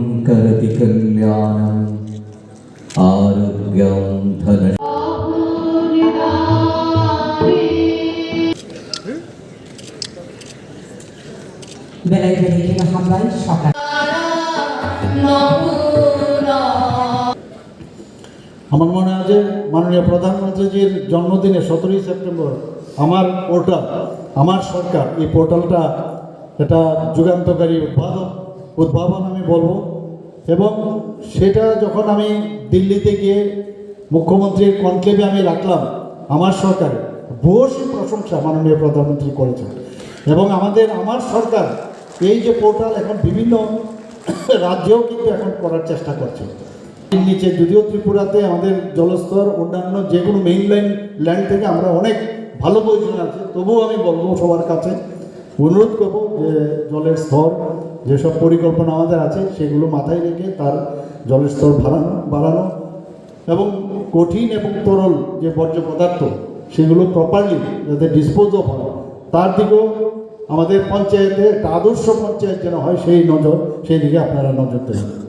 करति कल्याणम् आरोग्यं धन বেলায় বেরিয়ে গেল হামলায় সকাল আমার মনে আছে মাননীয় প্রধানমন্ত্রীজির জন্মদিনে সতেরোই সেপ্টেম্বর আমার পোর্টাল আমার সরকার এই পোর্টালটা এটা যুগান্তকারী উদ্ভাবন উদ্ভাবন আমি বলবো এবং সেটা যখন আমি দিল্লিতে গিয়ে মুখ্যমন্ত্রীর কনক্লেভে আমি রাখলাম আমার সরকার বসে প্রশংসা মাননীয় প্রধানমন্ত্রী করেছেন। এবং আমাদের, আমার সরকার এই যে পোর্টাল এখন বিভিন্ন রাজ্যেও কিন্তু এখন করার চেষ্টা করছে। নিচে যদিও ত্রিপুরাতে আমাদের জলস্তর, অন্যান্য যে কোনো মেইন লাইন ল্যান্ড থেকে আমরা অনেক ভালো পজিশনে আছে, তবুও আমি বলব সবার কাছে অনুরোধ করব যে জলের স্তর যেসব পরিকল্পনা আমাদের আছে, সেগুলো মাথায় রেখে তার জলের স্তর বাড়ানো বাড়ানো এবং কঠিন এবং তরল যে বর্জ্য পদার্থ, সেগুলো প্রপারলি যাতে ডিসপোজ অফ হয়, তার দিকেও আমাদের পঞ্চায়েতে একটা আদর্শ পঞ্চায়েত যেন হয়, সেই নজর, সেই দিকে আপনারা নজর দেবেন।